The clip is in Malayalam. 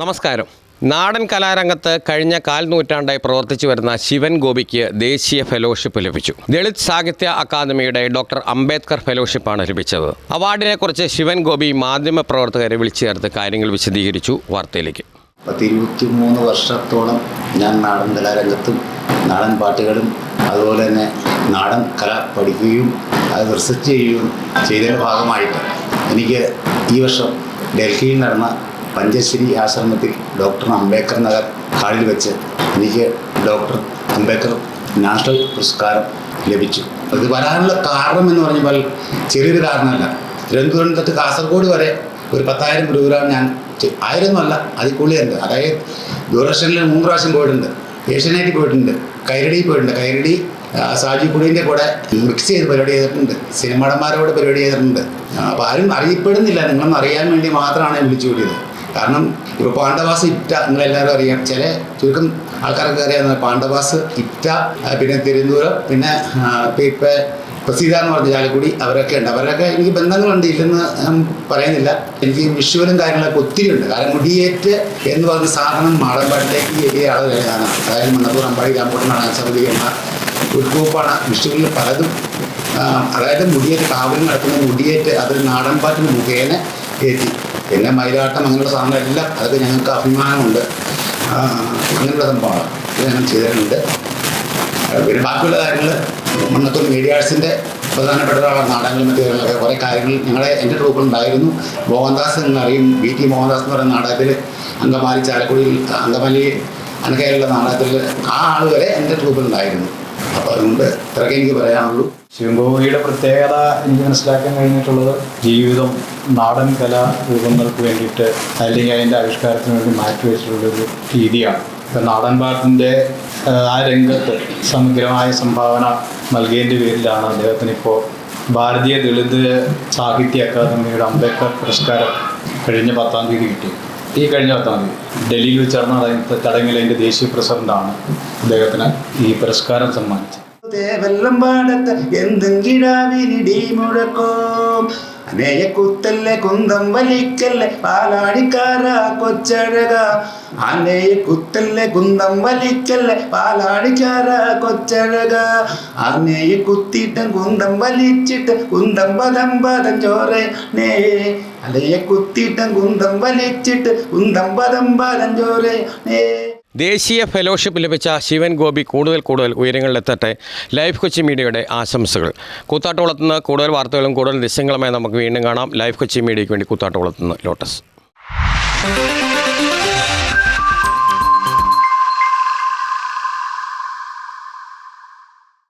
നമസ്കാരം. നാടൻ കലാരംഗത്ത് കഴിഞ്ഞ കാൽ നൂറ്റാണ്ടായി പ്രവർത്തിച്ചു വരുന്ന ശിവൻ ഗോപിക്ക് ദേശീയ ഫെലോഷിപ്പ് ലഭിച്ചു. ദളിത് സാഹിത്യ അക്കാദമിയുടെ ഡോക്ടർ അംബേദ്കർ ഫെലോഷിപ്പാണ് ലഭിച്ചത്. അവാർഡിനെക്കുറിച്ച് ശിവൻ ഗോപി മാധ്യമ പ്രവർത്തകരെ വിളിച്ചു ചേർത്ത് കാര്യങ്ങൾ വിശദീകരിച്ചു വാർത്തയിലേക്ക്. പത്ത് ഇരുപത്തി മൂന്ന് വർഷത്തോളം ഞാൻ നാടൻ കലാരംഗത്തും നാടൻ പാട്ടുകളും അതുപോലെ തന്നെ നാടൻ കല പഠിക്കുകയും അത് റിസർച്ച് ചെയ്യുകയും ചെയ്തതിന്റെ ഭാഗമായിട്ട് എനിക്ക് ഈ വർഷം ഡൽഹിയിൽ നടന്ന പഞ്ചശ്രീ ആശ്രമത്തിൽ ഡോക്ടർ അംബേദ്കർ നഗർ ഹാളിൽ വെച്ച് എനിക്ക് ഡോക്ടർ അംബേദ്കർ നാഷണൽ പുരസ്കാരം ലഭിച്ചു. ഇത് വരാനുള്ള കാരണം എന്ന് പറഞ്ഞാൽ ചെറിയൊരു കാരണമല്ല. തിരുവനന്തപുരം തൊട്ട് കാസർഗോഡ് വരെ ഒരു പത്തായിരം രൂപ ഞാൻ ആയിരമൊന്നുമല്ല അതിൽ കൂടുതലുണ്ട് അതായത് ദൂരദർശനിൽ മൂന്ന് പ്രാവശ്യം പോയിട്ടുണ്ട്. ഏഷ്യനെറ്റിൽ പോയിട്ടുണ്ട്. കൈരടിയിൽ പോയിട്ടുണ്ട്. കൈരടി സാജി കുടീന്റെ കൂടെ മിക്സ് ചെയ്ത് പരിപാടി ചെയ്തിട്ടുണ്ട്. സിനിമാടന്മാരോട് പരിപാടി ചെയ്തിട്ടുണ്ട്. അപ്പോൾ ആരും അറിയപ്പെടുന്നില്ല. നിങ്ങളൊന്നും അറിയാൻ വേണ്ടി മാത്രമാണ് വിളിച്ചു കൂടിയത്. കാരണം ഇപ്പോൾ പാണ്ഡവാസ് ഇറ്റ നിങ്ങളെല്ലാവരും അറിയാം. ചില ചുരുക്കം ആൾക്കാരൊക്കെ അറിയാവുന്ന പാണ്ഡവാസ് ഇറ്റ പിന്നെ തിരുവനന്തപുരം പിന്നെ ഇപ്പം പ്രസീത എന്ന് പറഞ്ഞ ചാലക്കുടി അവരൊക്കെ ഉണ്ട്. അവരൊക്കെ എനിക്ക് ബന്ധങ്ങളുണ്ട്. ഇല്ലെന്ന് പറയുന്നില്ല. എനിക്ക് വിഷുവലും കാര്യങ്ങളൊക്കെ ഒത്തിരി ഉണ്ട്. കാരണം മുടിയേറ്റ് എന്ന് പറഞ്ഞ സാധനം മാടമ്പാട്ടിലേക്ക് ഏരിയ ആളുകളാണ് അതായത് മണ്ണപ്പൂർ അമ്പാടി രാമോട്ടനാണ് സമിതി എന്ന ഒരു വിഷുവിൽ പലതും. അതായത് മുടിയേറ്റ് കാവലും നടക്കുന്ന മുടിയേറ്റ് അതൊരു നാടൻപാട്ടിന് മുഖേന ഏറ്റി പിന്നെ മയിലാട്ടം അങ്ങനെയുള്ള സാധനങ്ങളെല്ലാം അതൊക്കെ ഞങ്ങൾക്ക് അഭിമാനമുണ്ട്. അങ്ങനെയുള്ള സംഭവമാണ്. ഇത് ഞങ്ങൾ ചെയ്തിട്ടുണ്ട്. പിന്നെ ബാക്കിയുള്ള കാര്യങ്ങൾ മണ്ണത്തൂർ മീഡിയ ആർട്സിന്റെ പ്രധാനപ്പെട്ട ഒരാളാണ്. നാടകങ്ങളും മറ്റു കാര്യങ്ങളൊക്കെ. കുറേ കാര്യങ്ങൾ ഞങ്ങളെ എന്റെ ട്രൂപ്പിലുണ്ടായിരുന്നു മോഹൻദാസ് എന്നറിയും വി ടി മോഹൻദാസ് എന്ന് പറയുന്ന നാടകത്തിൽ അങ്കമാലി ചാലക്കുടിയിൽ അങ്കമാലി അനക്കയിലുള്ള നാടകത്തിൽ ആ ആൾ വരെ എന്റെ ട്രൂപ്പിലുണ്ടായിരുന്നു അപ്പോൾ അതുകൊണ്ട് ഇത്രയൊക്കെ എനിക്ക് പറയാനുള്ളൂ. ശിവൻഗോപിയുടെ പ്രത്യേകത എനിക്ക് മനസ്സിലാക്കാൻ കഴിഞ്ഞിട്ടുള്ളത് ജീവിതം നാടൻ കലാരൂപങ്ങൾക്ക് വേണ്ടിയിട്ട് അല്ലെങ്കിൽ അതിന്റെ ആവിഷ്കാരത്തിന് വേണ്ടി മാറ്റിവെച്ചിട്ടുള്ളൊരു രീതിയാണ്. ഇപ്പം നാടൻ പാട്ടിന്റെ ആ രംഗത്ത് സമഗ്രമായ സംഭാവന നൽകിയതിന്റെ പേരിലാണ് അദ്ദേഹത്തിന് ഇപ്പോൾ ഭാരതീയ ദളിത് സാഹിത്യ അക്കാദമിയുടെ അംബേദ്കർ പുരസ്കാരം കഴിഞ്ഞ പത്താം തീയതി കിട്ടി. ഈ കഴിഞ്ഞ പത്താം തീയതി. ഡൽഹിയിൽ വെച്ച് നടന്ന ചടങ്ങിൽ അതിന്റെ ദേശീയ പ്രസിഡന്റാണ്. അദ്ദേഹത്തിന് ഈ പുരസ്കാരം സമ്മാനിച്ചു. വെള്ളം പാടത്ത് എന്തും കിടാവിനിടി മുഴക്കോം. അനേയ കുത്തല്ലേ കുന്തം വലിക്കല്ലേ പാലാടിക്കാര കൊച്ചഴക. അനേയ കുത്തല്ലേ കുന്തം വലിക്കല്ലേ പാലാടിക്കാര കൊച്ചഴക. അനേയ കുത്തിയിട്ടും കുന്തം വലിച്ചിട്ട് കുന്തം പദം പദം ചോറേ നേ. അലയെ കുത്തിയിട്ടും കുന്തം വലിച്ചിട്ട് കുന്തം പദം പദം ചോറേ നേ. ദേശീയ ഫെലോഷിപ്പ് ലഭിച്ച ശിവൻ ഗോപി കൂടുതൽ കൂടുതൽ ഉയരങ്ങളിലെത്തട്ടെ. ലൈഫ് കൊച്ചി മീഡിയയുടെ ആശംസകൾ. കൂത്താട്ടോളത്തുനിന്ന് കൂടുതൽ വാർത്തകളും കൂടുതൽ ദൃശ്യങ്ങളുമായി നമുക്ക് വീണ്ടും കാണാം. ലൈഫ് കൊച്ചി മീഡിയയ്ക്ക് വേണ്ടി കൂത്താട്ടോളത്തുനിന്ന് ലോട്ടസ്.